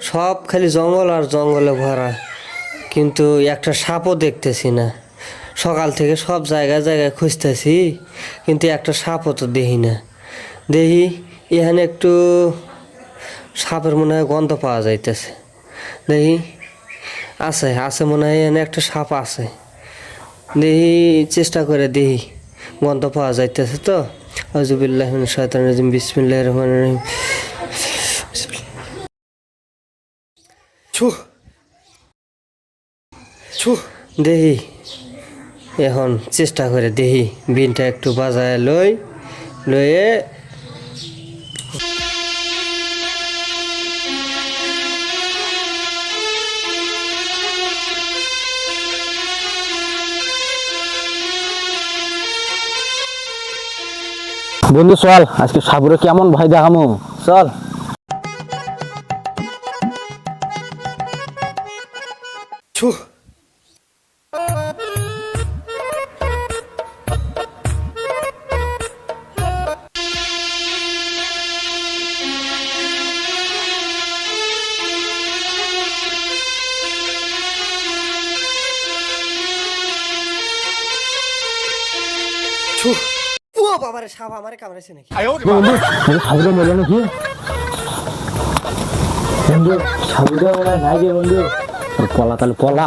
সব খালি জঙ্গল আর জঙ্গলে ভরা। কিন্তু একটা সাপও দেখতেছি না। সকাল থেকে সব জায়গায় জায়গায় খুঁজতেছি, কিন্তু একটা সাপও তো দেখি না। দেখি এখানে একটু সাপের মনে হয় গন্ধ পাওয়া যাইতেছে। দেখি আছে আছে মনে হয় এখানে একটা সাপ আছে। দেখি, চেষ্টা করে দেখি, গন্ধ পাওয়া যাইতেছে তো। আজুবিল্লাহ শয়তান রাজিম বিসমিল্লাহ রহমান রহিম। ছু ছু দেখি এখন চেষ্টা করে দেখি বিনটা একটু বাজায় লই লয়ে বন্ধু চল আজকে সাপুরে কেমন ভয় দেখামো? চল। ছু ছু ও বাবারে সাপ আমারে কামড়াইছে নাকি বন্ধু সাপুরে মেলে নাকি বন্ধু সাপুরে মনে হয় নাই রে বন্ধু পলা তাহলে পলা